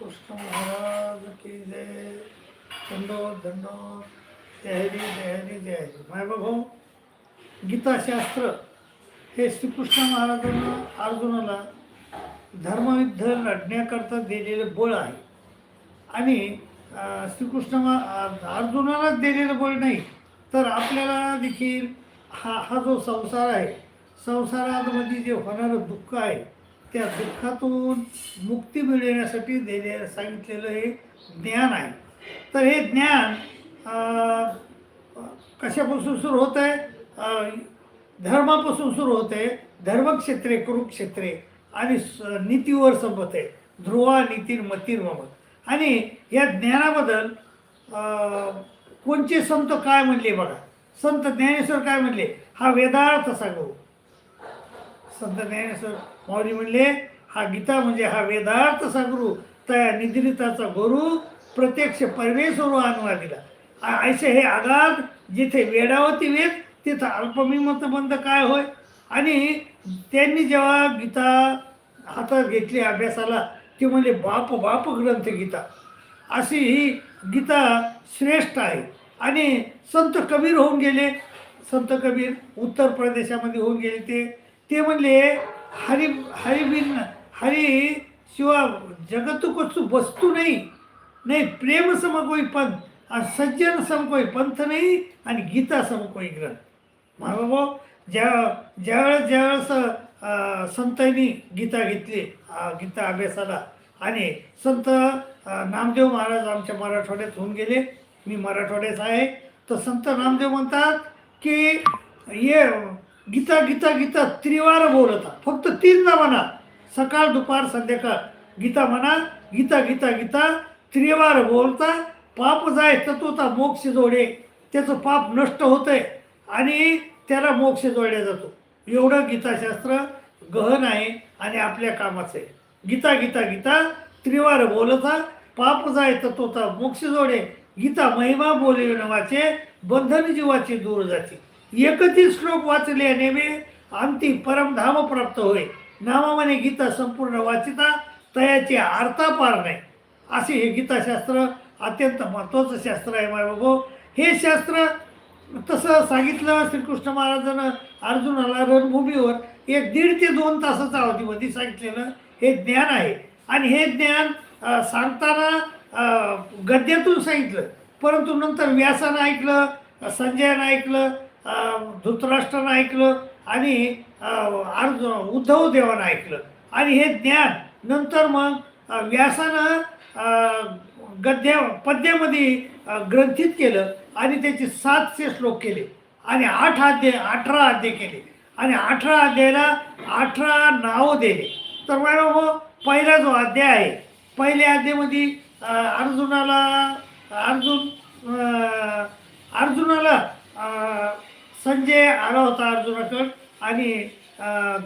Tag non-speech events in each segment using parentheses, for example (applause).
कृष्ण महाराज की जय दंडो दंडो जय हरी जय हरी जय हरी माय बाबा गीताशास्त्र हे श्रीकृष्ण महाराजांना अर्जुनाला धर्मयुद्ध लढण्याकरता दिलेलं बळ आहे. आणि श्रीकृष्ण अर्जुनालाच दिलेलं बळ नाही तर आपल्याला देखील हा हा जो संसार आहे संसारामध्ये जे होणारं दुःख आहे त्या दुःखातून मुक्ती मिळवण्यासाठी दिले सांगितलेलं हे ज्ञान आहे. तर हे ज्ञान कशापासून सुरू होत आहे धर्मापासून सुरू होते. धर्मक्षेत्रे कुरुक्षेत्रे आणि स- नीतीवर संपत. आहे ध्रुवा नीतीर मतीर ममत. आणि या ज्ञानाबद्दल अं, कोणचे संत काय म्हणले बघा? संत ज्ञानेश्वर काय म्हणले? हा वेदार्थ सांगू. संत ज्ञानेश्वर माऊली म्हणले हा गीता म्हणजे हा वेदार्थ सांगू त्या निद्रिताचा गुरु प्रत्यक्ष परमेश्वर अनुवाद दिला. ऐसे हे आगाध जिथे वेडावती वेद तिथं अल्पमिमत बंद काय होय? आणि त्यांनी जेव्हा गीता हातात घेतली अभ्यासाला ते म्हणले बाप बाप ग्रंथ गीता. अशी ही गीता श्रेष्ठ आहे. आणि संत कबीर होऊन गेले. संत कबीर उत्तर प्रदेशामध्ये होऊन गेले ते. ते म्हणले हरी हरिबिन हरी शिवा जगत कछु वस्तू नाही. नाही प्रेम सम कोई पंथ आणि सज्जन सम कोई पंथ नाही आणि गीता सम कोई ग्रंथ. महाबाबा ज्या ज्यावेळेस ज्यावेळेस संतांनी गीता घेतली गीता अभ्यासाला आणि संत नामदेव महाराज आमच्या मराठवाड्यात होऊन गेले मी मराठवाड्यात आहे तर संत नामदेव म्हणतात की ये गीता गीता गीता त्रिवार बोलता फक्त तीनदा म्हणा सकाळ दुपार संध्याकाळ गीता म्हणा गीता गीता गीता त्रिवार बोलता पाप जाय तत्वता मोक्ष जोडे त्याचं पाप नष्ट होतंय. आणि त्याला मोक्ष जोडला जातो. एवढं गीताशास्त्र गहन आहे आणि आपल्या कामाचं आहे. गीता गीता गीता त्रिवार बोलता पाप जाय तत्वता मोक्ष जोडे. गीता महिमा बोले वाचे बंधन जीवाचे दूर जाते. एकती श्लोक वाचल्याने मे अंती परमधाम प्राप्त होय. नामाने गीता संपूर्ण वाचिता तयाचे अर्थापार पार नाही. असे हे गीताशास्त्र अत्यंत महत्त्वाचं शास्त्र आहे माझ्या बाबू. हे शास्त्र तसं सांगितलं श्रीकृष्ण महाराजानं अर्जुनाला रणभूमीवर एक दीड ते दोन तासाचा अवधीमध्ये म्हणजे सांगितलेलं हे ज्ञान आहे. आणि हे ज्ञान सांगताना गद्यातून सांगितलं. परंतु नंतर व्यासानं ऐकलं संजयानं ऐकलं धृतराष्ट्रानं ऐकलं आणि अर्जुन उद्धव देवानं ऐकलं. आणि हे ज्ञान नंतर मग व्यासानं गद्या पद्यामध्ये ग्रंथित केलं आणि त्याचे सातशे श्लोक केले. आणि आठ अध्याय अठरा अध्याय केले. आणि अठरा अध्यायाला अठरा नावं दिले. तर मॅडम पहिला जो अध्याय आहे पहिल्या अध्यायामध्ये अर्जुनाला अर्जुन अर्जुनाला संजय आला होता अर्जुनाकडं आणि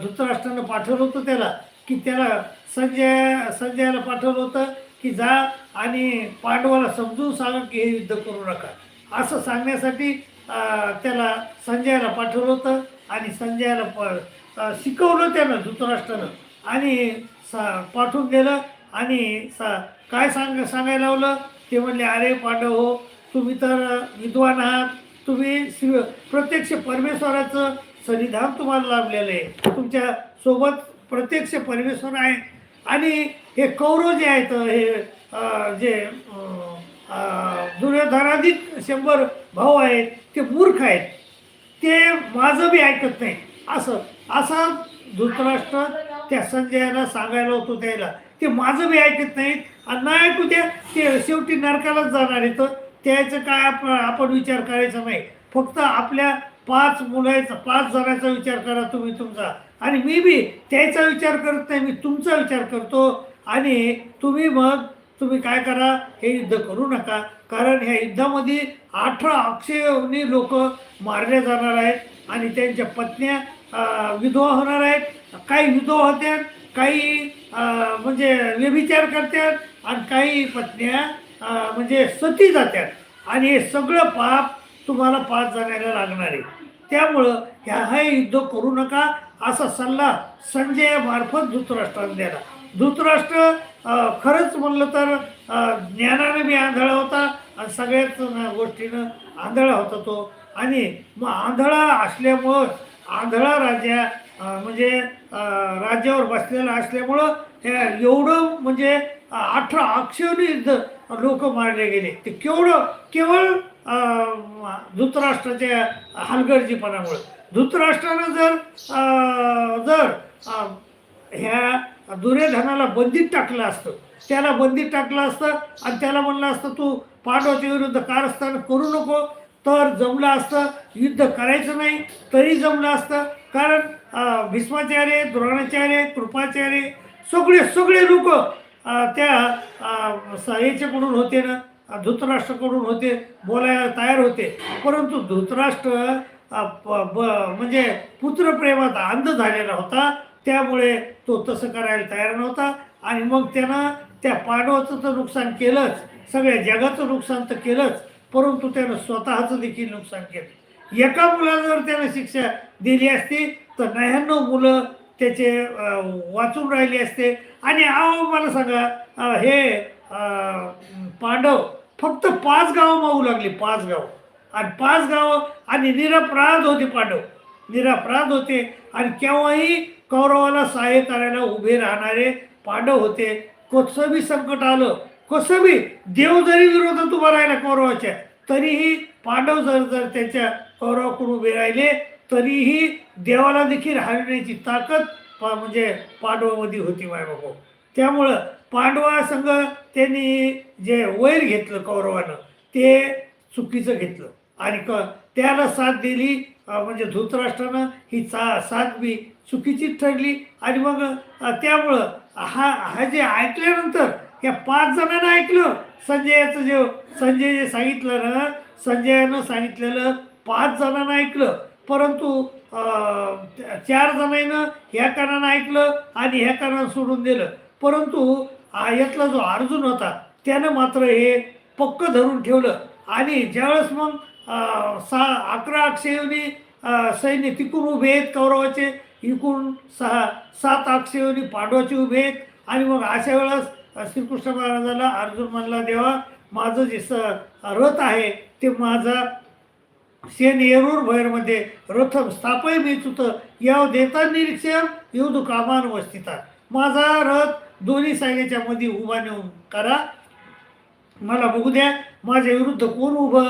धृतराष्ट्रानं पाठवलं होतं त्याला की त्याला संजय संजयाला पाठवलं होतं. की जा आणि पांडवाला समजून सांगा की हे युद्ध करू नका. असं सांगण्यासाठी त्याला संजयाला पाठवलं होतं आणि संजयाला प शिकवलं त्यानं धृतराष्ट्रानं. आणि सा पाठवून दिलं आणि सा काय सांग सांगायला लावलं? ते म्हणले अरे पांडव हो तुम्ही तर विद्वान आहात. तुम्ही शिव प्रत्यक्ष परमेश्वराचं सन्निधान तुम्हाला लाभलेलं आहे. तुमच्यासोबत प्रत्यक्ष परमेश्वर आहे. आणि हे कौरव जे आहेत हे जे दुर्योधनाधिक शंभर भाऊ आहेत ते मूर्ख आहेत. ते माझं बी ऐकत नाही. असं असं धृतराष्ट्र त्या संजयाला सांगायला होतो त्याला. ते माझं बी ऐकत नाहीत. आणि नाही ऐकू द्या ते शेवटी नरकालाच जाणार आहे तर त्याचं काय आपण आपण विचार करायचा नाही. फक्त आपल्या पाच मुलाचा पाच जणांचा विचार करा तुम्ही तुमचा. आणि मी बी त्याचा विचार करत नाही मी तुमचा विचार करतो. आणि तुम्ही मग तुम्ही काय करा हे युद्ध करू नका. कारण ह्या युद्धामध्ये अठरा अक्षयनी लोक मारले जाणार आहेत आणि त्यांच्या पत्न्या विधवा होणार आहेत. काही विधवा होत्या काही म्हणजे व्यभिचार करतात आणि काही पत्न्या म्हणजे सती जातात आणि हे सगळं पाप तुम्हाला पाच जाण्याला लागणार आहे. त्यामुळं ह्या हे युद्ध करू नका असा सल्ला संजय मार्फत द्यायला. धृतराष्ट्र खरंच म्हणलं तर ज्ञानानं ज्ञानाने बी आंधळा होता आणि सगळ्याच गोष्टीनं आंधळा होता तो. आणि मग आंधळा असल्यामुळं आंधळा राजा म्हणजे राज्यावर बसलेला असल्यामुळं हे एवढं म्हणजे अठरा अक्षरी लोक मारले गेले. ते केवढं केवळ धृतराष्ट्राच्या हलगर्जीपणामुळे. धृतराष्ट्रानं जर जर ह्या दुर्योधनाला बंदीत टाकलं असतं. त्याला बंदीत टाकलं असतं आणि त्याला म्हणलं असतं तू पांडवाच्या विरुद्ध कारस्थान करू नको. तर जमलं असतं युद्ध करायचं नाही तरी जमलं असतं. कारण भीष्माचार्य द्रोणाचार्य कृपाचार्य सगळे सगळे लोक त्या अं, होते ना धृतराष्ट्रकडून होते बोलायला तयार होते. परंतु धृतराष्ट्र ब- म्हणजे पुत्रप्रेमात अंध झालेला होता. त्यामुळे तो तसं करायला तयार नव्हता. आणि मग त्यानं त्या पांडवाचं तर नुकसान केलंच. सगळ्या जगाचं नुकसान तर केलंच. परंतु त्यानं स्वतःचं देखील नुकसान केलं. एका मुलाला जर त्यानं शिक्षा दिली असती तर नव्याण्णव मुलं त्याचे वाचून राहिले असते. आणि अहो मला सांगा हे पांडव फक्त पाच गावं मावू लागली पाच गाव. आणि पाच गावं आणि निरपराध होते पांडव. निरपराध होते. आणि केव्हाही कौरवाला सहाय्य करायला उभे राहणारे पांडव होते. कसं बी संकट आलं. कसं बी देव जरी विरोधात उभा राहिला कौरवाच्या तरीही पांडव जर जर त्यांच्या कौरवाकडून उभे राहिले तरीही देवाला देखील हरण्याची ताकद पा- म्हणजे पांडवामध्ये होती मायबाबा त्यामुळं पांडवा संघ त्यांनी जे वैर घेतलं कौरवानं ते चुकीचं घेतलं. आणि क त्याला साथ दिली म्हणजे धृतराष्ट्रानं ही चा साथ बी चुकीचीच ठरली. आणि मग त्यामुळं हा हा जे ऐकल्यानंतर या पाच जणांना ऐकलं. संजयाचं जे संजय जे सांगितलं ना संजयानं सांगितलेलं पाच जणांना ऐकलं. परंतु चार जणांनं ह्या कानानं ऐकलं आणि ह्या कानानं सोडून दिलं. परंतु यातला जो अर्जुन होता त्यानं मात्र हे पक्क धरून ठेवलं. आणि ज्यावेळेस मग सहा अकरा अक्षयोनी सैन्य तिकून उभे आहेत कौरवाचे. इकून सहा सात अक्षयोनी पांडवाचे उभे आहेत. आणि मग अशा वेळेस श्रीकृष्ण महाराजाला अर्जुन म्हणला देवा माझं जे स रथ आहे ते माझा सेन येरूर भैरमध्ये रथम स्थापय मी चुत याव देता निरीक्षण येऊ कामान वस्तिता माझा रथ दोन्ही सायल्याच्या मध्ये उभा नेऊन करा. मला बघू द्या माझ्या विरुद्ध कोण उभं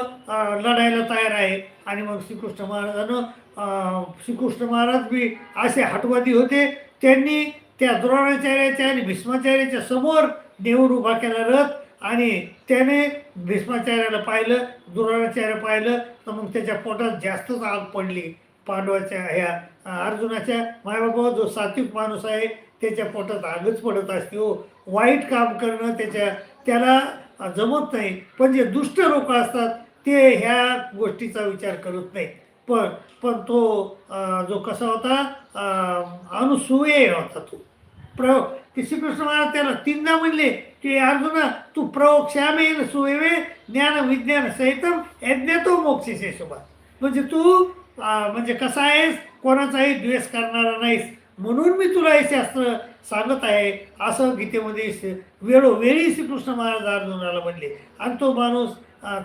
लढायला तयार आहे? आणि मग श्रीकृष्ण महाराजानं श्रीकृष्ण महाराज बी असे हटवादी होते. त्यांनी त्या द्रोणाचार्याच्या आणि भीष्माचार्याच्या समोर नेऊन उभा केला रथ आणि त्याने भीष्माचार्याला पाहिलं द्रोणाचार्य पाहिलं तर मग त्याच्या पोटात जास्तच आग पडली. पांडवाच्या ह्या अर्जुनाच्या मायबाबा जो सात्विक माणूस आहे त्याच्या पोटात आगच पडत असते हो. वाईट काम करणं त्याच्या त्याला जमत नाही. पण जे दुष्ट लोक असतात ते ह्या गोष्टीचा विचार करत नाही पण पण तो जो कसा होता अनुसूय होता तो. प्रयोग. की श्रीकृष्ण महाराज त्याला तीनदा म्हणले की अर्जुना तू प्रयोग श्यामेन सुवेवे ज्ञान विज्ञान सहितम यज्ञतो मोक्षे शोभा म्हणजे तू म्हणजे कसा आहेस? कोणाचाही द्वेष करणारा नाहीस. म्हणून मी तुला हे शास्त्र सांगत आहे. असं गीतेमध्ये श- वेळोवेळी श्रीकृष्ण महाराज अर्जुनाला म्हणले आणि तो माणूस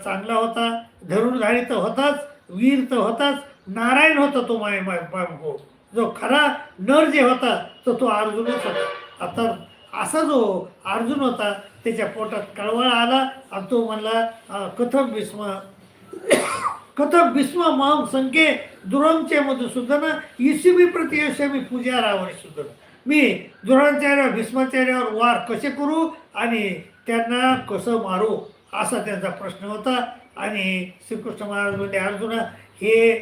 चांगला होता धनुर्धारी तर होताच वीर तर होताच नारायण होता तो माय माय हो जो खरा नर जे होता तर तो अर्जुनच होता. आता असा जो अर्जुन होता त्याच्या पोटात कळवळ आला आणि तो म्हणला कथक भीष्म (coughs) कथक भीष्म माम संख्ये दुरंचे मधुसूदन ईशिमी प्रतियशमी पूजा रावण सुदन मी द्रोणाचार्य भीष्माचार्यावर वार कसे करू आणि त्यांना कसं मारू असा त्यांचा प्रश्न होता. आणि श्रीकृष्ण महाराज म्हणजे अर्जुना हे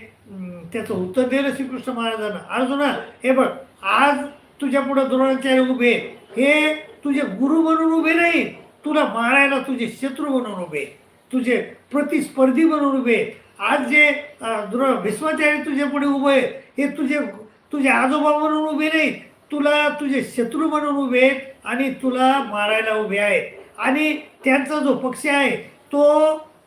त्याचं उत्तर दिलं श्रीकृष्ण महाराजांना. अर्जुना हे बघ आज तुझ्या पुढे द्रोणाचार्य उभे हे तुझे गुरु म्हणून उभे नाही तुला मारायला तुझे शत्रू म्हणून उभे तुझे प्रतिस्पर्धी म्हणून उभे आज जे अं, द्रो भीष्माचार्य तुझ्या पुढे उभे आहे हे तुझे तुझे आजोबा म्हणून उभे नाहीत तुला तुझे शत्रू म्हणून उभे आहेत आणि तुला मारायला उभे आहेत आणि त्यांचा जो पक्ष आहे तो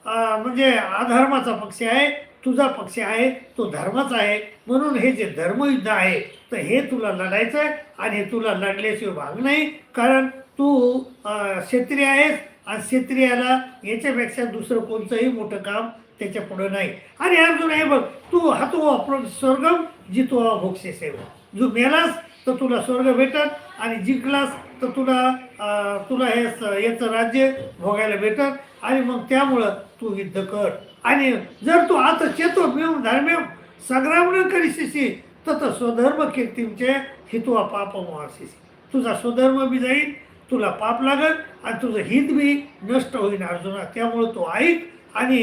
म्हणजे अधर्माचा पक्ष आहे तुझा पक्ष आहे तो धर्माचा आहे. म्हणून हे जे धर्मयुद्ध आहे तर हे तुला लढायचं आहे आणि हे तुला लढल्याशिवाय भाग नाही. कारण तू अं, आहेस आणि क्षेत्रियाला याच्यापेक्षा दुसरं कोणतंही मोठं काम त्याच्या पुढं नाही. आणि अर्जुन आहे बघ तू हातो आपण स्वर्गम जितो भोक्षे सेवा. जो मेलास तर तुला स्वर्ग भेटत आणि जिंकलास तर तुला तुला हे याचं राज्य भोगायला भेटत आणि मग त्यामुळं तू युद्ध कर. आणि जर तू आता चेतो मिळून धर्म्यम संग्राम न करीशीशी तर स्वधर्म कीर्तींचे हितवा पाप मोहाशीशी तुझा स्वधर्म बी जाईल तुला पाप लागल आणि तुझं हित बी नष्ट होईल अर्जुना. त्यामुळं तू ऐक आणि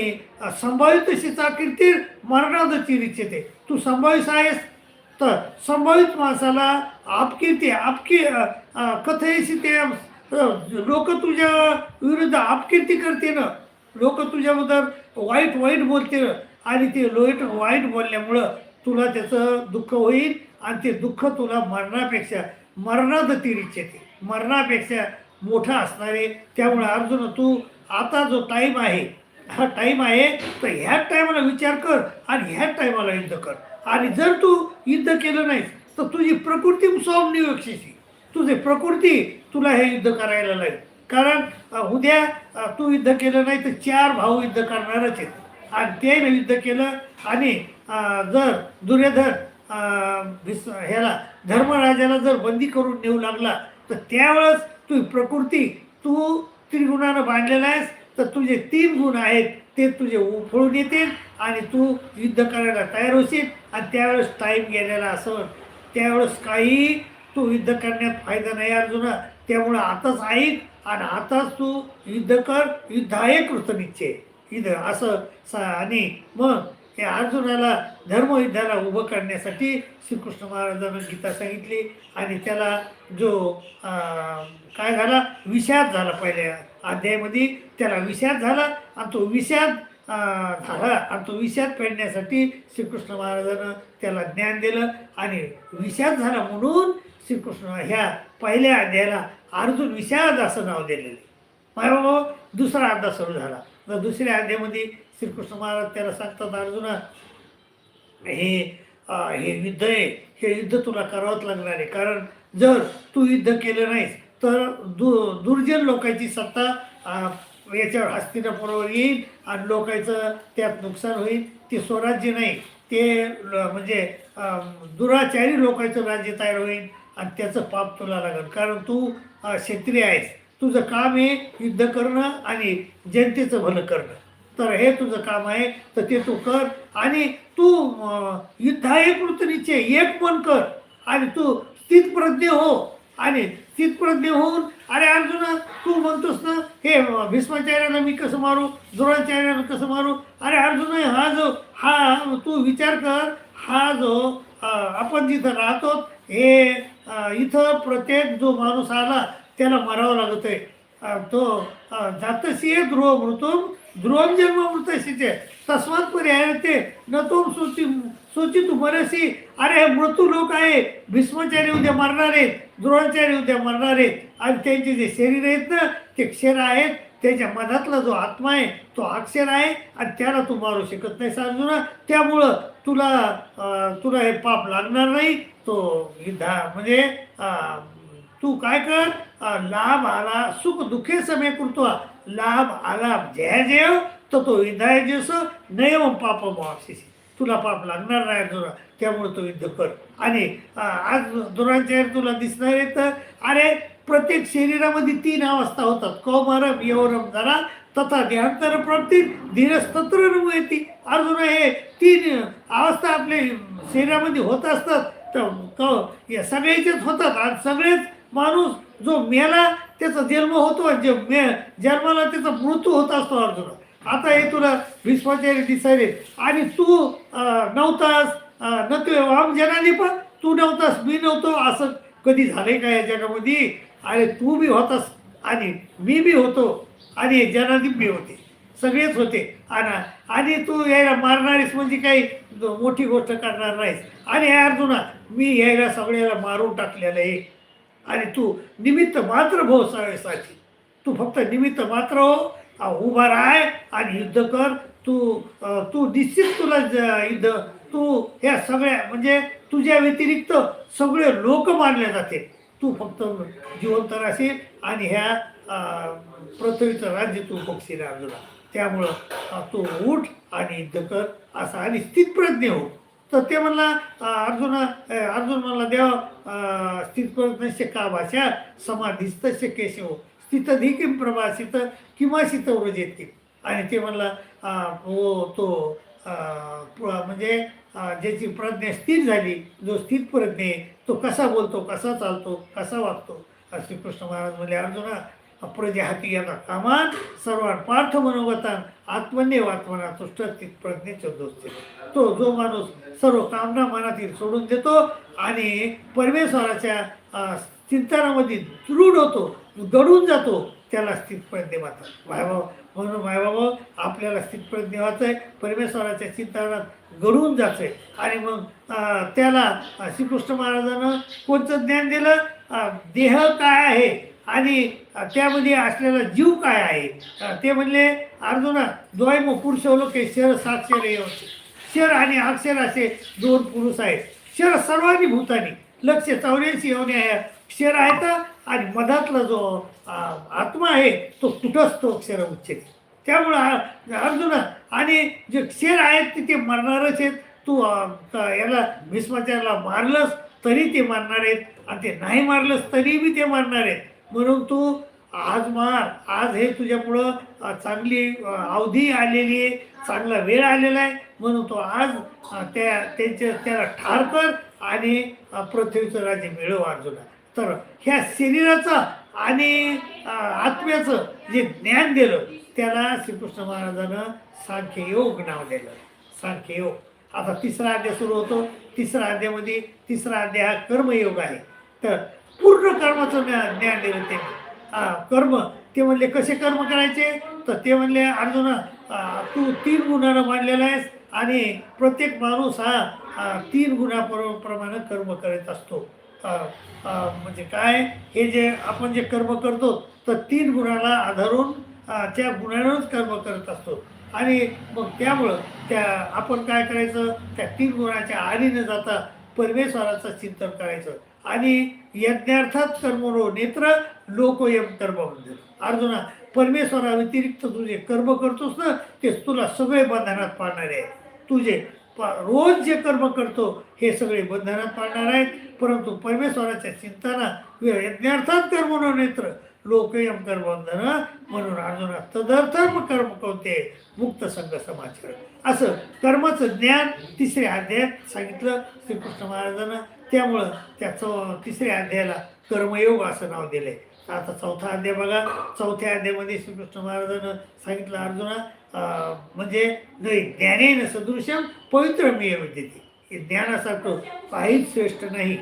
संभावितशीचा संभावित मरणाद कीर्ती मरणादची तू संभावित आहेस? तर संभावित माणसाला आपकीर्ती आपकी कथेशी कथयशी ते लोक तुझ्या विरुद्ध आपकीर्ती करते ना. लोक तुझ्याबद्दल वाईट वाईट बोलते आणि ते लोईट वाईट बोलल्यामुळं तुला त्याचं दुःख होईल आणि ते दुःख तुला मरणापेक्षा मरणात इच्छिते. मरणापेक्षा मोठा असणारे. त्यामुळे अर्जुन तू आता जो टाईम आहे हा टाईम आहे तर ह्याच टायमाला विचार कर आणि ह्याच टायमाला युद्ध कर. आणि जर तू युद्ध केलं नाहीस तर तुझी प्रकृती सौम्य तुझी प्रकृती तुला हे युद्ध करायला लागेल. कारण उद्या तू युद्ध केलं नाही तर चार भाऊ युद्ध करणारच आहेत. आणि ते युद्ध केलं आणि जर दुर्योधन ह्याला धर्मराजाला जर बंदी करून नेऊ लागला तर त्यावेळेस तू प्रकृती तू त्रिगुणानं बांधलेला आहेस तर तुझे तीन गुण आहेत ते तुझे उफळून येतील आणि तू युद्ध करायला तयार होशील. आणि त्यावेळेस टाईम गेलेला असं त्यावेळेस काही तू युद्ध करण्यात फायदा नाही अर्जुना. त्यामुळं आताच ऐक आणि आताच तू युद्ध कर. युद्ध आहे कृतनिश्चय. युद्ध असं सा आणि मग हे अर्जुनाला धर्मयुद्धाला उभं करण्यासाठी श्रीकृष्ण महाराजांना गीता सांगितली आणि त्याला जो काय झाला? विषाद झाला पहिल्या अध्यायामध्ये. त्याला विषाद झाला आणि तो विषाद झाला आणि तो विषाद पेडण्यासाठी श्रीकृष्ण महाराजानं त्याला ज्ञान दिलं आणि विषाद झाला म्हणून श्रीकृष्ण ह्या पहिल्या अध्यायाला अर्जुन विषाद असं नाव दिलेलं माझ्या दुसरा अध्याय सुरू झाला. तर दुसऱ्या अध्यायामध्ये श्रीकृष्ण महाराज त्याला सांगतात अर्जुना हे हे युद्ध आहे. हे युद्ध तुला करावंच लागणार आहे. कारण जर तू युद्ध केलं नाहीस तर दु दुर्जन लोकांची सत्ता याच्यावर हस्तिनापुरावर येईल आणि लोकांचं त्यात नुकसान होईल. ते स्वराज्य नाही. ते म्हणजे दुराचारी लोकांचं राज्य तयार होईल आणि त्याचं पाप तुला लागेल. कारण तू अं, आहेस. तुझं काम आहे युद्ध करणं आणि जनतेचं भलं करणं. तर हे तुझं काम आहे तर ते तू कर. आणि तू अं, एक आहे एक पण कर. आणि तू स्थितप्रज्ञ हो. आणि स्थितप्रज्ञ होऊन अरे अर्जुना तू म्हणतोस ना हे भीष्माचार्याला मी कसं मारू? द्रोणाचार्याला कसं मारू? अरे अर्जुन हा जो हा तू विचार कर. हा जो आपण जिथं राहतो हे इथं प्रत्येक जो माणूस आला त्याला मारावं लागत आहे तो अं, द्रोह मृतून मृतूम ध्रुवम जन्म तस्मात ते न तो सोची सोची तू अरे हे मृत्यू लोक आहे. भीष्माचार्य उद्या मरणार आहेत. द्रोणाचार्य उद्या मरणार आहेत. आणि त्यांचे जे शरीर आहेत ना ते क्षर आहेत. त्याच्या मनातला जो आत्मा आहे तो अक्षर आहे. आणि त्याला तू मारू शकत नाही अर्जुना. त्यामुळं तुला तुला हे पाप लागणार नाही. तो युद्धा म्हणजे तू काय कर? लाभ आला सुख दुःखे समय करतो लाभ आलाभ जय जय तर तो विधाय जस नयम पाप वापसी तुला पाप लागणार नाही तुला त्यामुळे तो युद्ध कर. आणि आज दुरांच्या तुला दिसणार आहे तर अरे प्रत्येक शरीरामध्ये तीन अवस्था होतात. कौमारम यवरम जरा तथा देहांतर प्राप्ती धीरस्तत्र येते अर्जुन हे तीन अवस्था आपल्या शरीरामध्ये होत असतात. तर क- या सगळ्याचेच होतात. आणि सगळेच माणूस जो मेला त्याचा जन्म होतो जे मे जन्माला त्याचा मृत्यू होत असतो अर्जुन. आता हे तुला विश्वाचार्य दिसायले. आणि तू नव्हतास अं, न तू पण तू नव्हतास मी नव्हतो असं कधी झालंय का या जगामध्ये? अरे तू बी होतास आणि मी बी होतो आणि जनादी बी होते. सगळेच होते. आणि आणि तू यायला मारणारीस म्हणजे काही मोठी गोष्ट करणार नाहीस. आणि अर्जुना मी यायला सगळ्याला मारून टाकलेलं आहे. आणि तू निमित्त मात्र भो सावेसाठी तू फक्त निमित्त मात्र हो. उभा राह आणि युद्ध कर. तू तू निश्चित तुला ज- युद्ध तू ह्या सगळ्या म्हणजे तुझ्या व्यतिरिक्त सगळे लोक मानले जाते. तू फक्त जिवंत राहशील आणि ह्या पृथ्वीचं राज्य तू बघशील अर्जुना. त्यामुळं तू उठ आणि युद्ध कर. असा आणि स्थितप्रज्ञ हो. तर ते म्हणला अर्जुन अर्जुन म्हणला देवा अ, स्थितप्रज्ञस्य का भाषा? समाधीस्तस्य केशव हो? स्थितधी किम प्रभासित किंवाशित व्रजेत आणि ते म्हणला अ, हो तो म्हणजे ज्याची प्रज्ञा स्थिर झाली जो स्थित प्रज्ञे आहे तो कसा बोलतो कसा चालतो कसा वागतो? श्रीकृष्ण महाराज म्हणले अर्जुना प्रजे हाती याचा कामान सर्वान पार्थ मनोगतान आत्मन्य आत्मना तुष्ट प्रज्ञेच्या प्रज्ञेचे दोस्ते. तो जो माणूस सर्व कामना मनातील सोडून देतो आणि परमेश्वराच्या चिंतनामध्ये दृढ होतो गडून जातो त्याला स्थितप्रज्ञ म्हणतात भाईभाव म्हणून मायबाबा आपल्याला स्थितप्रज्ञ व्हायचं आहे परमेश्वराच्या चिंतनात घडून जायचं आहे आणि मग त्याला श्रीकृष्ण महाराजानं कोणतं ज्ञान दिलं? देह काय आहे? आणि त्यामध्ये असलेला जीव काय आहे? ते म्हणले अर्जुना द्वैम पुरुष लोक शर साक्षर येवचे शर आणि अक्षर असे दोन पुरुष आहेत. शर सर्वांनी भूतानी लक्ष चौऱ्याऐंशी येऊन आहे. क्षर आहेत आणि मधातला जो आत्मा आहे तो कुठंच तो अक्षर उच्चते त्यामुळं आ- अर्जुना आणि जे क्षर आहेत ते- ते मरणारच आहेत. तू याला भीष्माचार्याला मारलंस तरी ते मारणार आहेत. आणि ते नाही मारलंस तरी बी ते मारणार आहेत. म्हणून तू आज मार आज हे तुझ्यापुढं चांगली अवधी आलेली आहे चांगला वेळ आलेला आहे म्हणून तो आज त्या त्यांच्या त्याला ठार कर आणि पृथ्वीचं राज्य मिळव अर्जुना तर ह्या शरीराचं आणि आत्म्याचं जे ज्ञान दिलं त्याला श्रीकृष्ण महाराजानं सांख्ययोग नाव दिलं. सांख्ययोग. आता तिसरा अध्याय सुरू होतो. तिसरा अध्यामध्ये तिसरा अध्याय हा कर्मयोग आहे. तर पूर्ण कर्माचं ज्ञान ज्ञान दिलं ते. कर्म ते म्हणले कसे कर्म करायचे? तर ते म्हणले अर्जुना तू तीन गुणानं मांडलेला आहेस आणि प्रत्येक माणूस हा आ, तीन गुणाप्रमाणे कर्म करत असतो. म्हणजे काय? हे जे आपण जे कर्म करतो तर तीन गुणाला आधारून त्या गुणांवरच कर्म करत असतो. आणि मग त्यामुळं त्या आपण काय करायचं? त्या तीन गुणाच्या आधी जाता परमेश्वराचं चिंतन करायचं. आणि यज्ञार्थात कर्मरो नेत्र लोकयम कर्म म्हणजे अर्जुना परमेश्वरा व्यतिरिक्त तू जे कर्म करतोस ना ते तुला सगळे बंधनात पाडणारे आहे तुझे प- रोज जे कर्म करतो हे सगळे बंधनात पाडणार आहेत. परंतु परमेश्वराच्या चिंताना यज्ञार्थात कर्मनो नेत्र लोकयम कर्मबंधन म्हणून अर्जुना तदर्थम कर्म कोणते मुक्त संघ समाचार. असं कर्माचं ज्ञान तिसऱ्या अध्यायात सांगितलं. श्रीकृष्ण महाराजांना त्यामुळं त्या चौ तिसऱ्या अध्यायाला कर्मयोग असं नाव दिलंय. आता चौथा अध्याय बघा. चौथ्या अध्यायामध्ये श्रीकृष्ण महाराजानं सांगितलं अर्जुना म्हणजे नाही ज्ञानेन सदृशम पवित्र मी हे ज्ञानासारखं काहीच श्रेष्ठ नाही.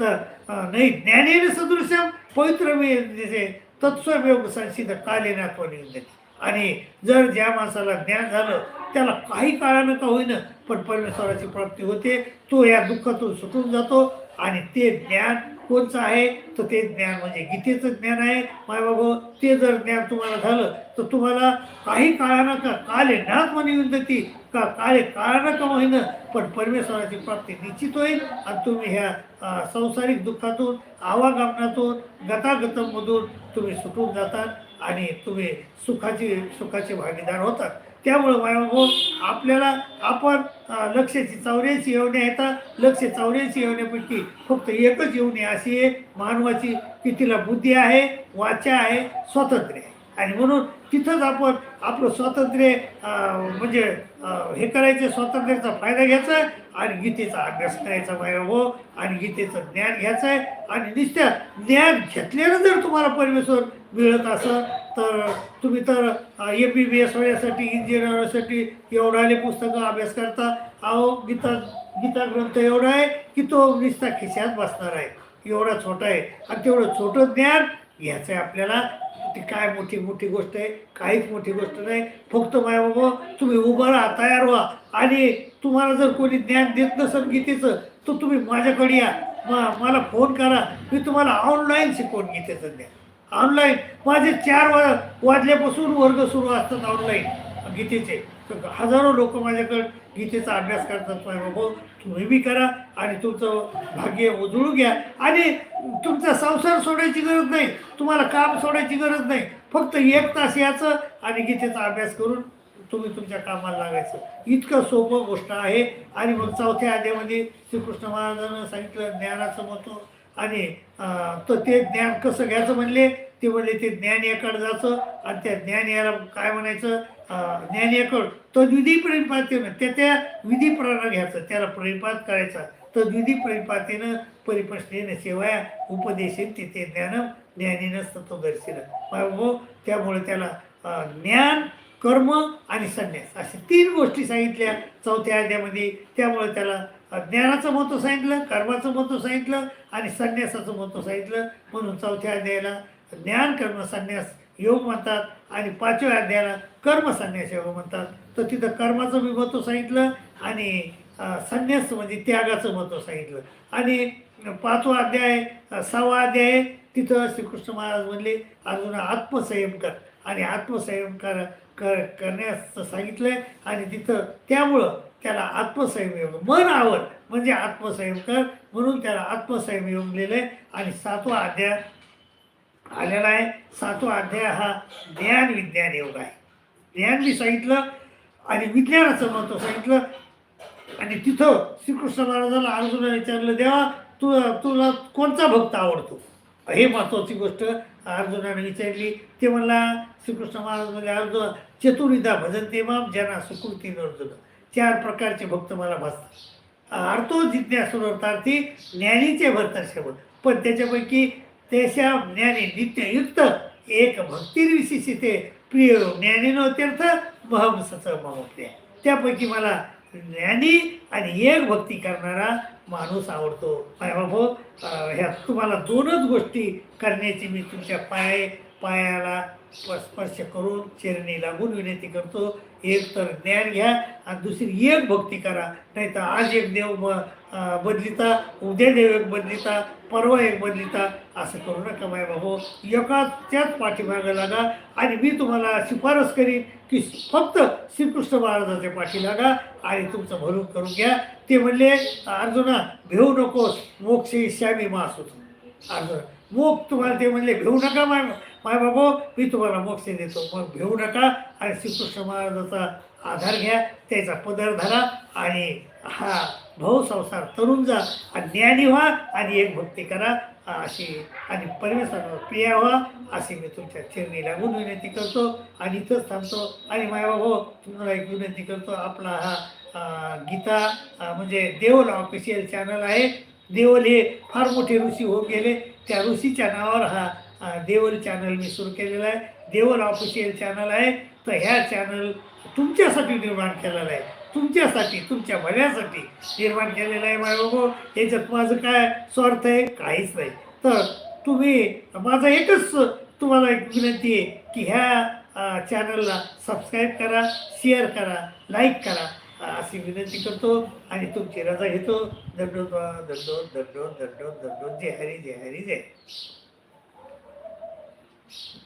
तर नाही ज्ञानेन सदृशम पवित्र मी विद्यते तत्स्वयोग संसिद्ध कालेनात्व देते आणि जर ज्या माणसाला ज्ञान झालं त्याला काही काळानं का होईना पण परमेश्वराची प्राप्ती होते. तो या दुःखातून सुटून जातो. आणि ते ज्ञान कोणचं आहे? तर ते ज्ञान म्हणजे गीतेचं ज्ञान आहे. माय बाबा ते जर ज्ञान तुम्हाला झालं तर तुम्हाला काही काळानं का काले नाथ म्हणे विनंती का काळे काळानं का होईनं पण परमेश्वराची प्राप्ती निश्चित होईल. आणि तुम्ही ह्या संसारिक दुःखातून आवागमनातून गतागतमधून तुम्ही सुटून जातात आणि तुम्ही सुखाची सुखाचे भागीदार होतात. त्यामुळं मायाभाऊ हो, आपल्याला आपण अं, चौऱ्याऐंशी येवणे येतात लक्ष चौऱ्याऐंशी येवण्यापैकी फक्त एकच येवणी अशी आहे मानवाची की तिला बुद्धी आहे वाचा आहे स्वातंत्र्य आहे. आणि म्हणून तिथंच आपण आपलं स्वातंत्र्य म्हणजे हे करायचं स्वातंत्र्याचा फायदा घ्यायचा आणि गीतेचा अभ्यास करायचा हो आणि गीतेचं ज्ञान घ्यायचं आहे. आणि निश्चित ज्ञान घेतल्यानं जर तुम्हाला परमेश्वर मिळत असं तर तुम्ही तर एम बी बी एस होण्यासाठी इंजिनियर होण्यासाठी एवढाले पुस्तकं अभ्यास करता. अहो गीता गीता ग्रंथ एवढा आहे की तो नुसता खिशात बसणार आहे. एवढा छोटा आहे. आणि तेवढं छोटं ज्ञान घ्यायचं आहे आपल्याला. ती काय मोठी मोठी गोष्ट आहे? काहीच मोठी गोष्ट नाही. फक्त माय बाबा तुम्ही उभं राहा तयार व्हा. आणि तुम्हाला जर कोणी ज्ञान देत नसेल गीतेचं तर तुम्ही माझ्याकडे या. मला फोन करा. मी तुम्हाला ऑनलाईन शिकवून गीतेचं ज्ञान. ऑनलाईन माझे चार वा वाजल्यापासून वर्ग सुरू असतात ऑनलाईन गीतेचे. तर हजारो लोक माझ्याकडे गीतेचा अभ्यास करतात. बाबा तुम्ही बी करा आणि तुमचं भाग्य उजळू घ्या. आणि तुमचा संसार सोडायची गरज नाही. तुम्हाला काम सोडायची गरज नाही. फक्त एक तास याचं आणि गीतेचा अभ्यास करून तुम्ही तुमच्या कामाला लागायचं. इतकं सोपं गोष्ट आहे. आणि मग चौथ्या आधीमध्ये श्रीकृष्ण महाराजांना सांगितलं ज्ञानाचं महत्त्व आणि तर ते ज्ञान कसं घ्यायचं म्हणले? ते म्हणले ते ज्ञान याकडे जायचं आणि त्या ज्ञान याला काय म्हणायचं? ज्ञान याकड तद्विधी प्रेमपातीनं त्या त्या विधीप्रमाणे घ्यायचं. त्याला प्रेमपात करायचा. तद्विधी प्रेमपातीनं परिप्रश्नेन सेवाया उपदेशेन तिथे ज्ञान ज्ञानीनं तत्वदर्शीनं बाबा त्यामुळे त्याला ज्ञान कर्म आणि संन्यास अशा तीन गोष्टी सांगितल्या चौथ्या अध्यामध्ये त्यामुळे त्याला ज्ञानाचं महत्त्व सांगितलं कर्माचं महत्त्व सांगितलं आणि संन्यासाचं महत्त्व सांगितलं. म्हणून चौथ्या अध्यायाला ज्ञान कर्म संन्यास योग म्हणतात आणि पाचव्या अध्यायाला कर्मसन्यास योग म्हणतात. तर तिथं कर्माचं मी महत्त्व सांगितलं आणि संन्यास म्हणजे त्यागाचं महत्त्व सांगितलं. आणि पाचवा अध्याय सहावा अध्याय आहे, तिथं श्रीकृष्ण महाराज म्हणले अर्जुना आत्मसंयम कर आणि आत्मसंयम कर कर करण्यास आहे आणि तिथं त्यामुळं त्याला आत्मसंयम योग मन आवड म्हणजे आत्मसंयम कर म्हणून त्याला आत्मसंयम योग आहे आणि सातवा अध्याय आलेला आहे. सातवा अध्याय हा ज्ञान विज्ञान योग आहे. ज्ञान मी सांगितलं आणि विज्ञानाचं महत्त्व सांगितलं. आणि तिथं श्रीकृष्ण महाराजाला अर्जुना विचारलं देवा तू तुला कोणता भक्त आवडतो? हे महत्त्वाची गोष्ट अर्जुनाने विचारली. ते म्हणला श्रीकृष्ण महाराज म्हणजे अर्जुन चतुर्विधा भजनते माम ज्यांना सुकृती अर्जुन चार प्रकारचे भक्त मला भासतात अर्थो जिज्ञासुरर्थार्थी ज्ञानीचे भरतात शब्द पण त्याच्यापैकी त्याच्या ज्ञानी नित्ययुक्त एक भक्तिर्विशिषी ते प्रिय ज्ञानीनो तीर्थ महमसच मम प्रिय. त्यापैकी मला ज्ञानी आणि एक भक्ती करणारा माणूस आवडतो. भाऊ ह्या तुम्हाला दोनच गोष्टी करण्याची मी तुमच्या पाय पायाला स्पर्श करून चिरणी लागून विनंती करतो. एक तर ज्ञान घ्या आणि दुसरी एक भक्ती करा. नाही तर आज एक देव ब बदलिता उद्या देव एक बदलिता परवा एक बदलिता असं करू नका माय बाबू. एकाच त्याच पाठीमागं लागा आणि मी तुम्हाला शिफारस करीन की फक्त श्रीकृष्ण महाराजाच्या पाठी लागा आणि तुमचं भरून करून घ्या. ते म्हणले अर्जुना भेऊ नकोस मोक्ष श्यामी मास होतो अर्जुन मोक्ष? तुम्हाला ते म्हणले भेऊ नका माय माय बाबा मी तुम्हाला मोक्ष देतो. मग भेऊ नका आणि श्रीकृष्ण महाराजाचा आधार घ्या त्याचा पदर धरा आणि हा भाऊ संसार तरुण जा. आणि ज्ञानी व्हा आणि एक भक्ती करा अशी आणि परमेश्वराला प्रिया व्हा अशी मी तुमच्या चिरणी लागून विनंती करतो आणि इथंच थांबतो. आणि मायाबाबा तुम्हाला एक विनंती करतो. आपला हा गीता म्हणजे देवल ऑफिशियल चॅनल आहे. देवल हे फार मोठे ऋषी होऊन गेले. त्या ऋषीच्या नावावर हा देवर देवल चॅनल मी सुरू केलेला आहे. देवल ऑफिशियल चॅनल आहे. तर ह्या चॅनल तुमच्यासाठी निर्माण केलेलं आहे. तुमच्यासाठी तुमच्या भल्यासाठी निर्माण केलेलं आहे बाबा. याच्यात माझं काय स्वार्थ आहे? काहीच नाही. तर तुम्ही माझं एकच तुम्हाला एक विनंती आहे की ह्या चॅनलला सबस्क्राईब करा शेअर करा लाईक करा. अशी विनंती करतो आणि तुमची रजा घेतो. दंडो दंडो दंडो दंडो दंडो जय हरी जय हरी जय. Thank you.